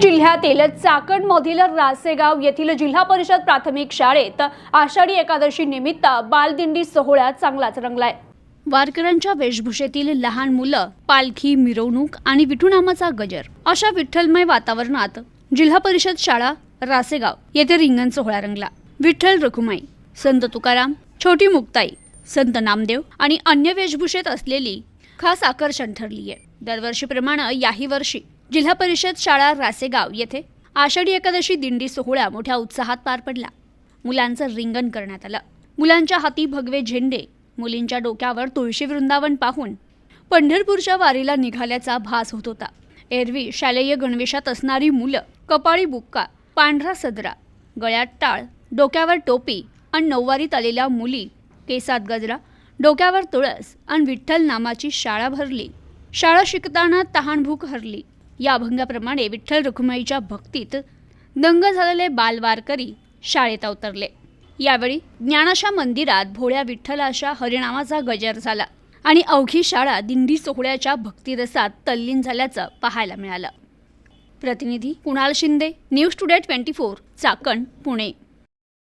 जिल्ह्यातील चाकणमधील रासेगाव येथील जिल्हा परिषद प्राथमिक शाळेत आषाढी एकादशी निमित्त बालदिंडी सोहळा चांगलाच रंगलाय. वारकऱ्यांच्या वेशभूषेतील लहान मुलं पालखी मिरवणूक आणि विठुनामाचा गजर अशा विठ्ठलमय वातावरणात जिल्हा परिषद शाळा रासेगाव येथे रिंगण सोहळा रंगला. विठ्ठल रखुमाई संत तुकाराम छोटी मुक्ताई संत नामदेव आणि अन्य वेशभूषेत असलेली खास आकर्षण ठरली आहे दरवर्षीप्रमाणे याही वर्षी जिल्हा परिषद शाळा रासेगाव येथे आषाढी एकादशी दिंडी सोहळा मोठ्या उत्साहात पार पडला. मुलांचं रिंगण करण्यात आलं. मुलांच्या हाती भगवे झेंडे मुलींच्या डोक्यावर तुळशी वृंदावन पाहून पंढरपूरच्या वारीला निघाल्याचा भास होत होता. एरवी शालेय गणवेशात असणारी मुलं कपाळी बुक्का पांढरा सदरा गळ्यात टाळ डोक्यावर टोपी आणि नऊवारीत आलेल्या मुली केसात गजरा डोक्यावर तुळस आणि विठ्ठल नामाची शाळा भरली. शाळा शिकताना तहानभूक हरली. या अभंगाप्रमाणे विठ्ठल रुक्माईच्या भक्तीत दंग झालेले बालवारकरी शाळेत अवतरले. यावेळी ज्ञानाशा मंदिरात भोळ्या विठ्ठलाशा हरिणामाचा गजर झाला आणि अवघी शाळा दिंडी सोहळ्याच्या भक्तिरसात तल्लीन झाल्याचं पाहायला मिळालं. प्रतिनिधी Kunal Shinde news today twenty four Chakan Pune.